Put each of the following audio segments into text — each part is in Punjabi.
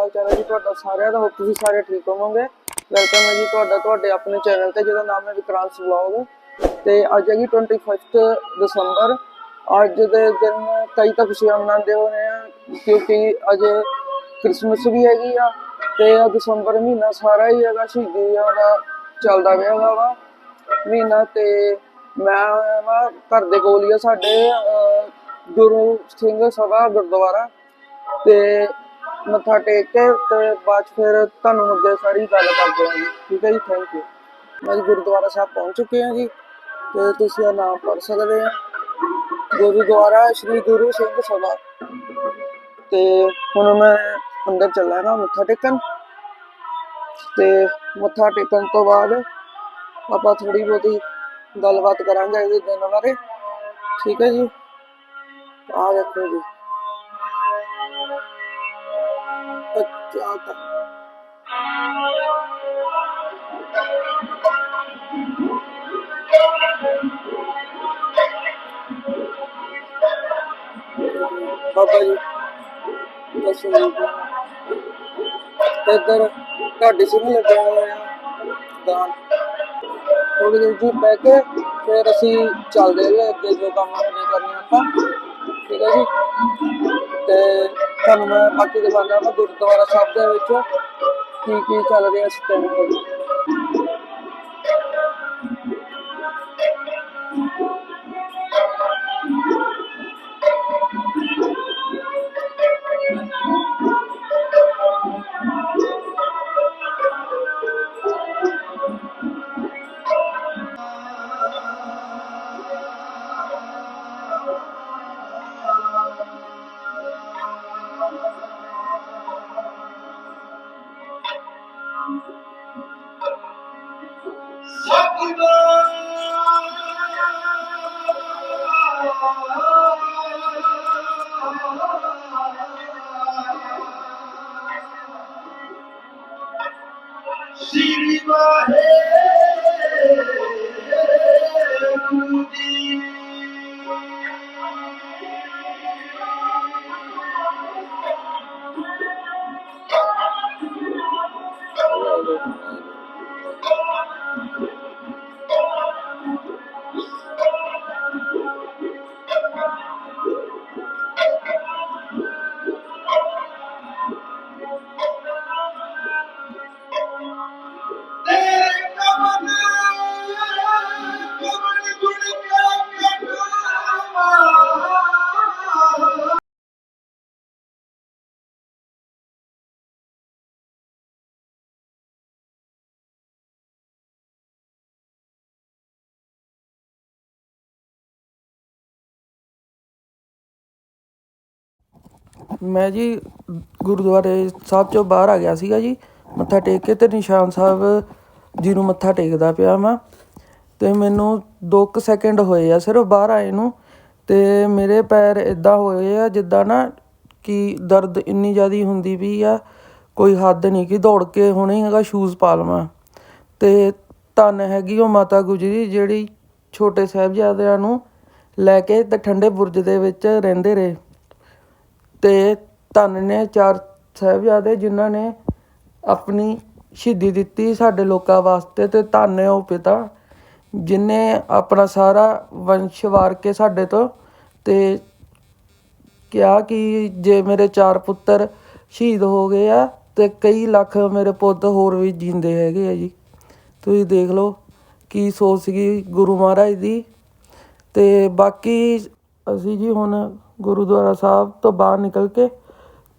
ਹਾਲ ਚਾਲ ਹੈ ਜੀ ਤੁਹਾਡਾ ਸਾਰਿਆਂ ਦਾ ਹੋਪ ਤੁਸੀਂ ਸਾਰੇ ਠੀਕ ਹੋਵੋਗੇ। ਵੈਲਕਮ ਹੈ ਜੀ ਤੁਹਾਡਾ ਤੁਹਾਡੇ ਆਪਣੇ ਚੈਨਲ ਤੇ ਜਿਹਦਾ ਨਾਮ ਹੈ ਵਿਕਰਾਂਸ ਵਲੌਗ ਤੇ ਅੱਜ ਹੈਗੀ 25 ਦਸੰਬਰ। ਅੱਜ ਦੇ ਦਿਨ ਕਈ ਤਾਂ ਖੁਸ਼ੀਆਂ ਮਨਾਉਂਦੇ ਹੋਣੇ ਆ, ਕਿਉਂਕਿ ਅੱਜ ਕ੍ਰਿਸਮਸ ਵੀ ਹੈਗੀ ਆ ਤੇ ਦਸੰਬਰ ਮਹੀਨਾ ਸਾਰਾ ਹੀ ਹੈਗਾ, ਸ਼ਹੀਦੀਆਂ ਦਾ ਚੱਲਦਾ ਪਿਆ ਹੈਗਾ ਵਾ। ਮਹੀਨਾ ਤੇ ਮੈਂ ਵਾ ਘਰ ਦੇ ਕੋਲ ਹੀ ਆ ਸਾਡੇ ਗੁਰੂ ਸਿੰਘ ਸਭਾ ਗੁਰਦੁਆਰਾ। ਤੇ ਮੱਥਾ ਟੇਕ ਕੇ ਤੇ ਬਾਅਦ ਫਿਰ ਤੁਹਾਨੂੰ ਅੱਗੇ ਸਾਰੀ ਗੱਲ ਕਰਦੇ ਹਾਂ ਜੀ। ਠੀਕ ਹੈ ਜੀ ਥੈਂਕ ਯੂ ਮੈਂ ਗੁਰਦੁਆਰਾ ਸਾਹਿਬ ਪਹੁੰਚ ਚੁੱਕੇ ਹਾਂ ਜੀ ਤੇ ਤੁਸੀਂ ਇਹ ਨਾਮ ਪੜ੍ਹ ਸਕਦੇ ਆ ਗੁਰਦੁਆਰਾ ਸ੍ਰੀ ਗੁਰੂ ਸਿੰਘ ਸਭਾ। ਤੇ ਹੁਣ ਮੈਂ ਅੰਦਰ ਚੱਲਾਂਗਾ ਮੱਥਾ ਟੇਕਣ। ਤੇ ਮੱਥਾ ਟੇਕਣ ਤੋਂ ਬਾਅਦ ਆਪਾਂ ਥੋੜੀ ਬਹੁਤੀ ਗੱਲਬਾਤ ਕਰਾਂਗੇ ਇਹਦੇ ਦਿਨ ਬਾਰੇ। ਠੀਕ ਹੈ ਜੀ। ਆ ਦੇਖੋ ਜੀ। ਅੱਛਾ। ਬਾਬਾ ਜੀ, ਦੱਸੋ ਤੇ ਇੱਧਰ ਢਾਡੀ ਸਿੰਘ ਲੱਗਿਆ ਹੋਇਆ ਦਾਨ। ਥੋੜੀ ਜਿਹੀ ਜੀ ਬਹਿ ਕੇ ਫਿਰ ਅਸੀਂ ਚੱਲਦੇ ਹਾਂ ਅੱਗੇ ਜੋ ਕੰਮ ਆਪਣੇ ਕਰਨੇ ਆਪਾਂ। ਠੀਕ ਹੈ ਜੀ। ਤੇ ਤੁਹਾਨੂੰ ਮੈਂ ਬਾਕੀ ਦਿਖਾਉਂਦਾ ਮੈਂ ਗੁਰਦੁਆਰਾ ਸਾਹਿਬ ਦੇ ਵਿੱਚ ਕੀ ਕੀ ਚੱਲ ਰਿਹਾ ਇਸ ਟਾਈਮ ਤੇ। ਸ੍ਰੀ ਮੈਂ ਜੀ ਗੁਰਦੁਆਰੇ ਸਾਹਿਬ ਚੋਂ ਬਾਹਰ ਆ ਗਿਆ ਸੀਗਾ ਜੀ, ਮੱਥਾ ਟੇਕ ਕੇ ਤੇ ਨਿਸ਼ਾਨ ਸਾਹਿਬ ਜੀ ਨੂੰ ਮੱਥਾ ਟੇਕਦਾ ਪਿਆ ਮੈਂ ਤੇ ਮੈਨੂੰ 2 ਸੈਕਿੰਡ ਹੋਏ ਆ ਸਿਰਫ ਬਾਹਰ ਆਏ ਨੂੰ ਤੇ ਮੇਰੇ ਪੈਰ ਇਦਾਂ ਹੋਏ ਆ ਜਿੱਦਾਂ ਨਾ ਕਿ ਦਰਦ ਇੰਨੀ ਜ਼ਿਆਦੀ ਹੁੰਦੀ ਵੀ ਆ, ਕੋਈ ਹੱਦ ਨਹੀਂ ਕਿ ਦੌੜ ਕੇ ਹੁਣੇ ਹੈਗਾ ਸ਼ੂਜ਼ ਪਾ ਲਵਾਂ ਤੇ ਧੰਨ ਹੈਗੀ ਉਹ ਮਾਤਾ ਗੁਜਰੀ ਜਿਹੜੀ ਛੋਟੇ ਸਾਹਿਬਜ਼ਾਦਿਆਂ ਨੂੰ ਲੈ ਕੇ ਤੇ ਠੰਡੇ ਬੁਰਜ ਦੇ ਵਿੱਚ ਰਹਿੰਦੇ ਰਹੇ। ਤੇ ਧੰਨ ਨੇ ਚਾਰ ਸਾਹਿਬਜ਼ਾਦੇ ਜਿਨ੍ਹਾਂ ਨੇ ਆਪਣੀ ਸ਼ਹੀਦੀ ਦਿੱਤੀ ਸਾਡੇ ਲੋਕਾਂ ਵਾਸਤੇ ਤੇ ਧੰਨ ਹੈ ਉਹ ਪਿਤਾ, ਜਿਨੇ ਆਪਣਾ ਸਾਰਾ ਵੰਸ਼ ਵਾਰ ਕੇ ਸਾਡੇ ਤੋਂ ਤੇ ਕਿਹਾ ਕਿ ਜੇ ਮੇਰੇ ਚਾਰ ਪੁੱਤਰ ਸ਼ਹੀਦ ਹੋ ਗਏ ਆ ਤੇ ਕਈ ਲੱਖ ਮੇਰੇ ਪੁੱਤ ਹੋਰ ਵੀ ਜਿੰਦੇ ਹੈਗੇ ਆ ਜੀ। ਤੁਸੀਂ ਦੇਖ ਲਓ ਕੀ ਸੋਚ ਸੀਗੀ ਗੁਰੂ ਮਹਾਰਾਜ ਦੀ। ਤੇ ਬਾਕੀ ਅਸੀਂ ਜੀ ਹੁਣ ਗੁਰਦੁਆਰਾ ਸਾਹਿਬ ਤੋਂ ਬਾਹਰ ਨਿਕਲ ਕੇ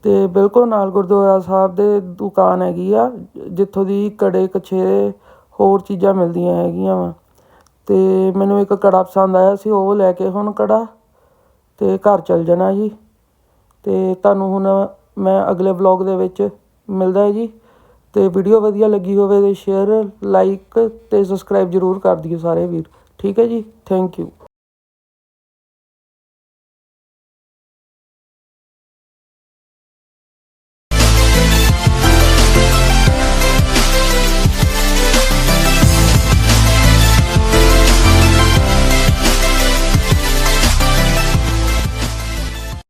ਤੇ ਬਿਲਕੁਲ ਨਾਲ ਗੁਰਦੁਆਰਾ ਸਾਹਿਬ ਦੇ ਦੁਕਾਨ ਹੈਗੀ ਆ, ਜਿੱਥੋਂ ਦੀ ਕੜੇ ਕਛੇਰੇ ਹੋਰ ਚੀਜ਼ਾਂ ਮਿਲਦੀਆਂ ਹੈਗੀਆਂ ਵਾ। ਤੇ ਮੈਨੂੰ ਇੱਕ ਕੜਾ ਪਸੰਦ ਆਇਆ ਸੀ, ਉਹ ਲੈ ਕੇ ਹੁਣ ਕੜਾ ਤੇ ਘਰ ਚਲ ਜਾਣਾ ਜੀ। ਤੇ ਤੁਹਾਨੂੰ ਹੁਣ ਮੈਂ ਅਗਲੇ ਵਲੌਗ ਦੇ ਵਿੱਚ ਮਿਲਦਾ ਹੈ ਜੀ। ਤੇ ਵੀਡੀਓ ਵਧੀਆ ਲੱਗੀ ਹੋਵੇ ਤੇ ਸ਼ੇਅਰ ਲਾਈਕ ਤੇ ਸਬਸਕ੍ਰਾਈਬ ਜਰੂਰ ਕਰ ਦਿਓ ਸਾਰੇ ਵੀਰ। ਠੀਕ ਹੈ ਜੀ ਥੈਂਕ ਯੂ